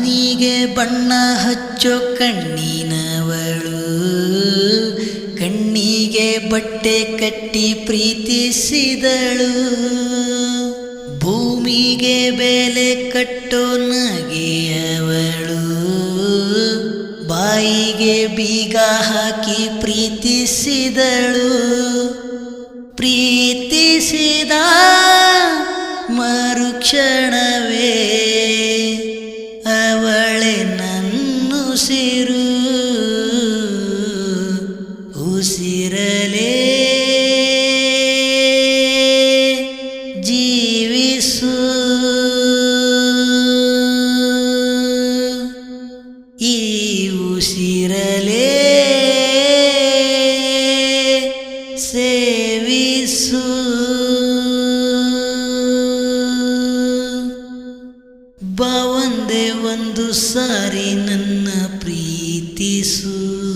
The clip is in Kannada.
ಬಾನಿಗೆ ಬಣ್ಣ ಹಚ್ಚೋ ಕಣ್ಣಿನವಳು. ಕಣ್ಣಿಗೆ ಬಟ್ಟೆ ಕಟ್ಟಿ ಪ್ರೀತಿಸಿದಳು. ಭೂಮಿಗೆ ಬೆಲೆ ಕಟ್ಟೋ ನಗೆಯವಳು. ಬಾಯಿಗೆ ಬೀಗ ಹಾಕಿ ಪ್ರೀತಿಸಿದಳು. ಪ್ರೀತಿಸಿದ ಮರುಕ್ಷಣವೇ ನನ್ನುಸಿರು ಉಸಿರಲೇ ಜೀವಿಸು ಈ ಉಸಿರಲೇ ಸೇವಿಸು ಬಾ ಒಂದೇ ಒಂದು ಸಾರಿ ನನ್ನ ಪ್ರೀತಿಸು.